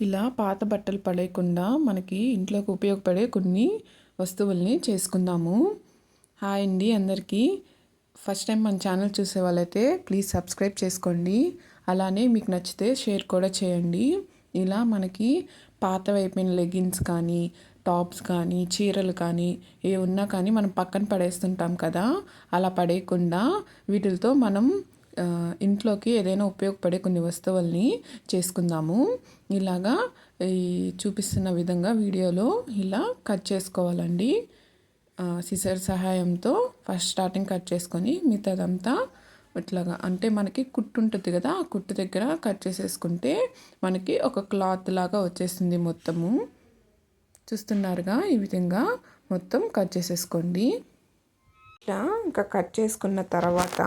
ఇలా పాత బట్టలు పడేయకుండా మనకి ఇంట్లోకి ఉపయోగపడే కొన్ని వస్తువుల్ని చేసుకుందాము. హాయ్ అండి అందరికీ. ఫస్ట్ టైం మన ఛానల్ చూసే వాళ్ళైతే ప్లీజ్ సబ్స్క్రైబ్ చేసుకోండి. అలానే మీకు నచ్చితే షేర్ కూడా చేయండి. ఇలా మనకి పాతవైపోయిన లెగిన్స్ కానీ టాప్స్ కానీ చీరలు కానీ ఏ ఉన్నా కానీ మనం పక్కన పడేస్తుంటాం కదా అలా పడేయకుండా వీటితో మనం ఇంట్లోకి ఏదైనా ఉపయోగపడే కొన్ని వస్తువుల్ని చేసుకుందాము. ఇలాగా ఈ చూపిస్తున్న విధంగా వీడియోలో ఇలా కట్ చేసుకోవాలండి. సిసర్ సహాయంతో ఫస్ట్ స్టార్టింగ్ కట్ చేసుకొని మిగతాదంతా ఇట్లాగా అంటే మనకి కుట్టు ఉంటుంది కదా ఆ కుట్టు దగ్గర కట్ చేసేసుకుంటే మనకి ఒక క్లాత్ లాగా వచ్చేస్తుంది మొత్తము. చూస్తున్నారుగా ఈ విధంగా మొత్తం కట్ చేసేసుకోండి. ఇట్లా ఇంకా కట్ చేసుకున్న తర్వాత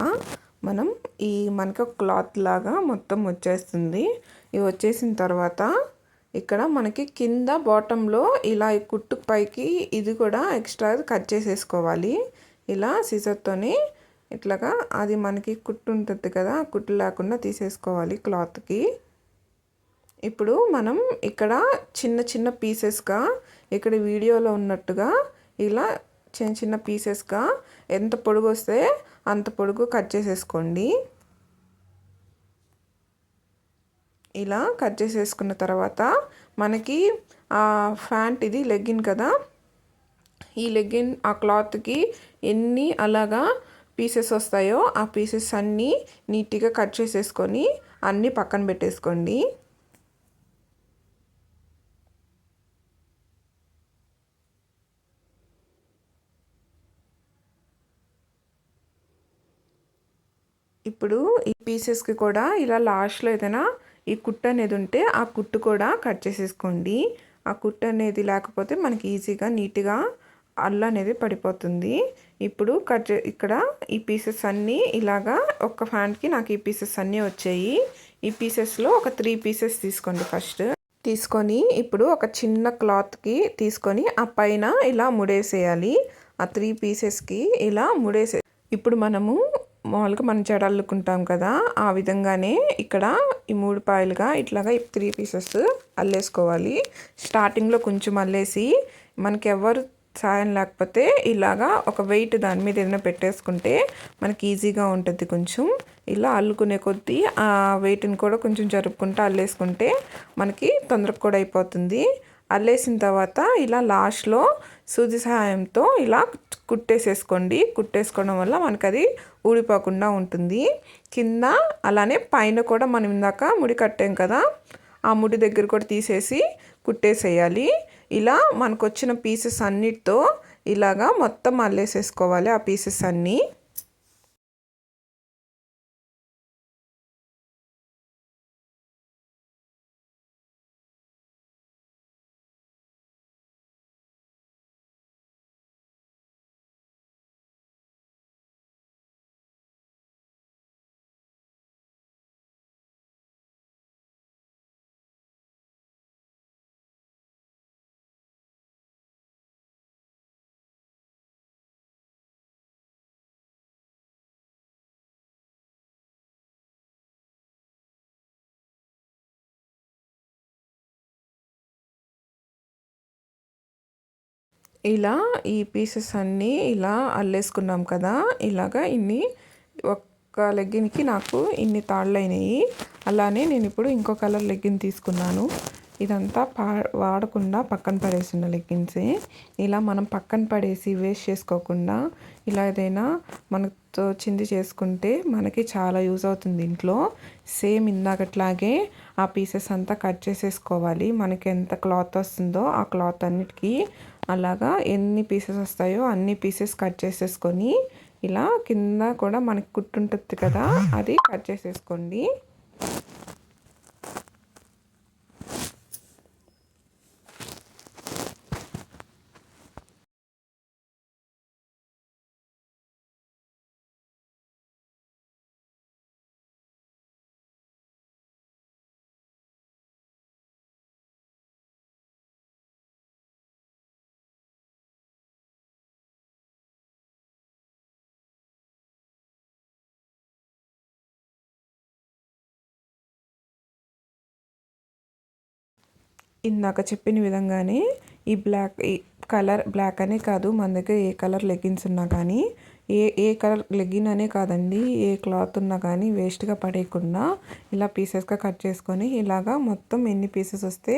మనం ఈ మనకు క్లాత్ లాగా మొత్తం వచ్చేస్తుంది. ఇవి వచ్చేసిన తర్వాత ఇక్కడ మనకి కింద బాటంలో ఇలా కుట్టు పైకి ఇది కూడా ఎక్స్ట్రా కట్ చేసేసుకోవాలి. ఇలా సీజర్తోని ఇట్లాగా అది మనకి కుట్టు ఉంటుంది కదా కుట్టు లేకుండా తీసేసుకోవాలి క్లాత్కి. ఇప్పుడు మనం ఇక్కడ చిన్న చిన్న పీసెస్గా ఇక్కడ వీడియోలో ఉన్నట్టుగా ఇలా చిన్న చిన్న పీసెస్గా ఎంత పొడుగు వస్తే అంత పొడుగు కట్ చేసేసుకోండి. ఇలా కట్ చేసేసుకున్న తర్వాత మనకి ఆ ఫ్యాంట్ ఇది లెగ్గిన్ కదా. ఈ లెగ్గిన్ ఆ క్లాత్కి ఎన్ని అలాగా పీసెస్ వస్తాయో ఆ పీసెస్ అన్నీ నీట్గా కట్ చేసేసుకొని అన్నీ పక్కన పెట్టేసుకోండి. ఇప్పుడు ఈ పీసెస్కి కూడా ఇలా లాస్ట్లో ఏదైనా ఈ కుట్టు అనేది ఉంటే ఆ కుట్టు కూడా కట్ చేసేసుకోండి. ఆ కుట్టు అనేది లేకపోతే మనకి ఈజీగా నీట్గా అల్లు అనేది పడిపోతుంది. ఇప్పుడు కట్ ఇక్కడ ఈ పీసెస్ అన్నీ ఇలాగా ఒక ఫ్యాన్కి నాకు ఈ పీసెస్ అన్నీ వచ్చాయి. ఈ పీసెస్లో ఒక త్రీ పీసెస్ తీసుకోండి ఫస్ట్. తీసుకొని ఇప్పుడు ఒక చిన్న క్లాత్కి తీసుకొని ఆ పైన ఇలా ముడేసేయాలి. ఆ త్రీ పీసెస్కి ఇలా ముడేసే ఇప్పుడు మనము మామూలుగా మనం జడ అల్లుకుంటాం కదా ఆ విధంగానే ఇక్కడ ఈ మూడు పాయలుగా ఇట్లాగా త్రీ పీసెస్ అల్లేసుకోవాలి. స్టార్టింగ్లో కొంచెం అల్లేసి మనకి ఎవరు సాయం లేకపోతే ఇలాగా ఒక వెయిట్ దాని మీద ఏదైనా పెట్టేసుకుంటే మనకి ఈజీగా ఉంటుంది కొంచెం. ఇలా అల్లుకునే కొద్దీ ఆ వెయిట్ని కూడా కొంచెం జరుపుకుంటూ అల్లేసుకుంటే మనకి తొందరగా కూడా అయిపోతుంది. అల్లేసిన తర్వాత ఇలా లాస్ట్లో సూది సహాయంతో ఇలా కుట్టేసేసుకోండి. కుట్టేసుకోవడం వల్ల మనకు అది ఊడిపోకుండా ఉంటుంది. కింద అలానే పైన కూడా మనం ఇందాక ముడి కట్టాం కదా ఆ ముడి దగ్గర కూడా తీసేసి కుట్టేసేయాలి. ఇలా మనకు వచ్చిన పీసెస్ అన్నిటితో ఇలాగా మొత్తం అల్లేసేసుకోవాలి ఆ పీసెస్ అన్నీ. ఇలా ఈ పీసెస్ అన్నీ ఇలా అల్లేసుకున్నాం కదా ఇలాగా ఇన్ని ఒక్క లెగ్గిన్కి నాకు ఇన్ని తాళ్ళు అయినాయి అలానే నేను ఇప్పుడు ఇంకో కలర్ లెగ్గిన్ తీసుకున్నాను. ఇదంతా పా వాడకుండా పక్కన పడేసిన లెగ్గిన్సే. ఇలా మనం పక్కన పడేసి వేస్ట్ చేసుకోకుండా ఇలా ఏదైనా మనతో చింది చేసుకుంటే మనకి చాలా యూజ్ అవుతుంది ఇంట్లో. సేమ్ ఇందాకట్లాగే ఆ పీసెస్ అంతా కట్ చేసేసుకోవాలి. మనకి ఎంత క్లాత్ వస్తుందో ఆ క్లాత్ అన్నిటికీ అలాగా ఎన్ని పీసెస్ వస్తాయో అన్ని పీసెస్ కట్ చేసేసుకొని ఇలా కింద కూడా మనకి కుట్టుంటుంది కదా అది కట్ చేసేసుకోండి. ఇందాక చెప్పిన విధంగానే ఈ బ్లాక్ ఈ కలర్ బ్లాక్ అనే కాదు మన దగ్గర ఏ కలర్ లెగ్గిన్స్ ఉన్నా కానీ ఏ ఏ కలర్ లెగ్గిన్ అనే కాదండి ఏ క్లాత్ ఉన్నా కానీ వేస్ట్గా పడేయకుండా ఇలా పీసెస్గా కట్ చేసుకొని ఇలాగా మొత్తం ఎన్ని పీసెస్ వస్తే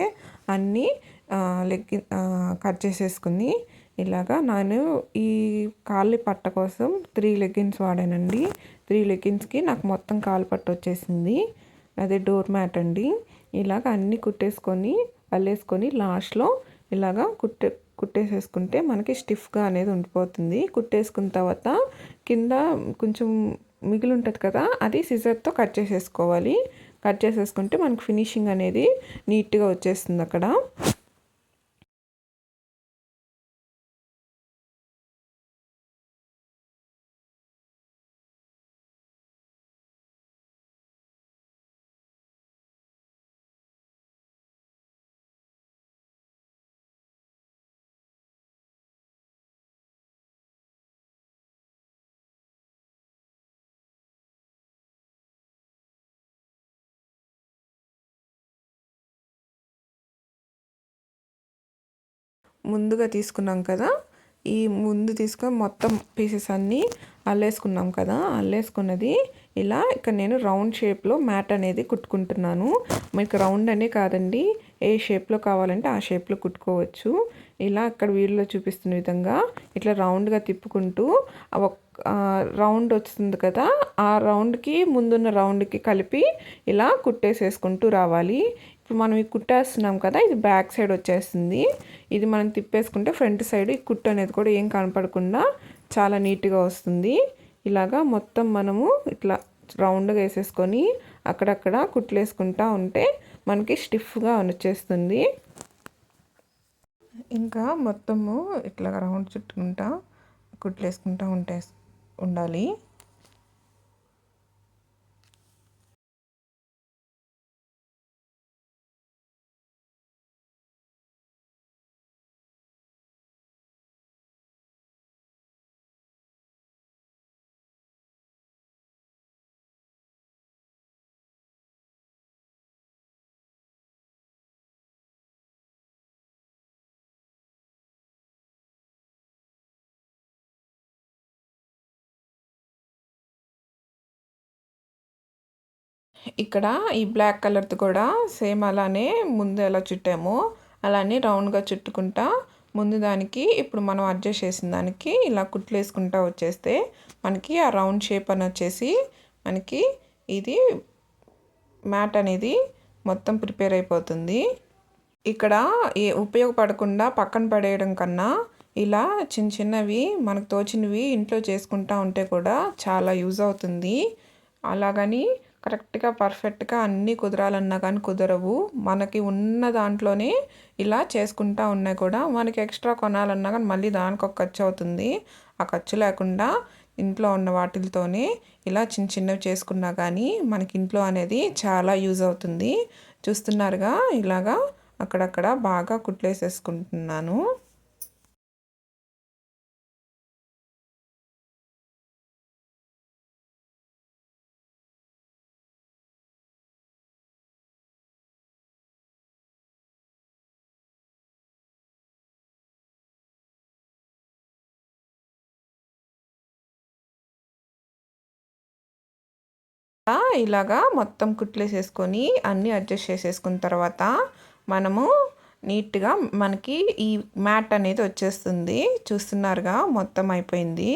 అన్నీ లెగ్గిన్ కట్ చేసేసుకుని ఇలాగా నేను ఈ కాళ్ళు పట్ట కోసం త్రీ లెగ్గిన్స్ వాడానండి. త్రీ లెగ్గిన్స్కి నాకు మొత్తం కాలు పట్టు వచ్చేసింది. అదే డోర్ మ్యాట్ అండి. ఇలాగ అన్నీ కుట్టేసుకొని అల్లేసుకొని లాస్ట్లో ఇలాగా కుట్టే కుట్టేసేసుకుంటే మనకి స్టిఫ్గా అనేది ఉండిపోతుంది. కుట్టేసుకున్న తర్వాత కింద కొంచెం మిగిలి ఉంటుంది కదా అది సిజర్తో కట్ చేసేసుకోవాలి. కట్ చేసేసుకుంటే మనకు ఫినిషింగ్ అనేది నీట్గా వచ్చేస్తుంది అక్కడ. ముందుగా తీసుకున్నాం కదా ఈ ముందు తీసుకొని మొత్తం పీసెస్ అన్నీ అల్లేసుకున్నాం కదా అల్లేసుకున్నది ఇలా ఇక్కడ నేను రౌండ్ షేప్లో మ్యాట్ అనేది కుట్టుకుంటున్నాను. మీకు రౌండ్ అనే కాదండి ఏ షేప్లో కావాలంటే ఆ షేప్లో కుట్టుకోవచ్చు. ఇలా అక్కడ వీడియోలో చూపిస్తున్న విధంగా ఇట్లా రౌండ్గా తిప్పుకుంటూ రౌండ్ వస్తుంది కదా ఆ రౌండ్కి ముందున్న రౌండ్కి కలిపి ఇలా కుట్టేసేసుకుంటూ రావాలి. ఇప్పుడు మనం ఈ కుట్టేస్తున్నాం కదా ఇది బ్యాక్ సైడ్ వచ్చేస్తుంది. ఇది మనం తిప్పేసుకుంటే ఫ్రంట్ సైడ్ ఈ కుట్టు అనేది కూడా ఏం కనపడకుండా చాలా నీట్గా వస్తుంది. ఇలాగా మొత్తం మనము ఇట్లా రౌండ్గా వేసేసుకొని అక్కడక్కడ కుట్లు వేసుకుంటా ఉంటే మనకి స్టిఫ్గా వచ్చేస్తుంది. ఇంకా మొత్తము ఇట్లా రౌండ్ చుట్టుకుంటా కుట్లేసుకుంటా ఉంటే ఉండాలి. ఇక్కడ ఈ బ్లాక్ కలర్ది కూడా సేమ్ అలానే ముందు ఎలా చుట్టామో అలానే రౌండ్గా చుట్టుకుంటా ముందు దానికి ఇప్పుడు మనం అడ్జస్ట్ చేసిన దానికి ఇలా కుట్లు వేసుకుంటా వచ్చేస్తే మనకి ఆ రౌండ్ షేప్ అని వచ్చేసి మనకి ఇది మ్యాట్ అనేది మొత్తం ప్రిపేర్ అయిపోతుంది. ఇక్కడ ఏ ఉపయోగపడకుండా పక్కన పడేయడం కన్నా ఇలా చిన్న చిన్నవి మనకు తోచినవి ఇంట్లో చేసుకుంటా ఉంటే కూడా చాలా యూజ్ అవుతుంది. అలాగని కరెక్ట్గా పర్ఫెక్ట్గా అన్నీ కుదరాలన్నా కానీ కుదరవు. మనకి ఉన్న దాంట్లోనే ఇలా చేసుకుంటా ఉన్నాయి కూడా మనకి ఎక్స్ట్రా కొనాలన్నా కానీ మళ్ళీ దానికి ఒక ఖర్చు అవుతుంది. ఆ ఖర్చు లేకుండా ఇంట్లో ఉన్న వాటిలతోనే ఇలా చిన్న చిన్నవి చేసుకున్నా కానీ మనకి ఇంట్లో అనేది చాలా యూజ్ అవుతుంది. చూస్తున్నారుగా ఇలాగా అక్కడక్కడ బాగా కుట్లేసేసుకుంటున్నాను. ఇలాగా మొత్తం కుట్లేసేసుకొని అన్నీ అడ్జస్ట్ చేసేసుకున్న తర్వాత మనము నీట్గా మనకి ఈ మ్యాట్ అనేది వచ్చేస్తుంది. చూస్తున్నారుగా మొత్తం అయిపోయింది.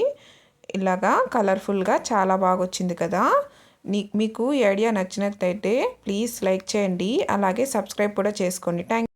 ఇలాగా కలర్ఫుల్గా చాలా బాగా వచ్చింది కదా మీకు ఈ ఐడియా నచ్చినట్లయితే ప్లీజ్ లైక్ చేయండి. అలాగే సబ్స్క్రైబ్ కూడా చేసుకోండి. థ్యాంక్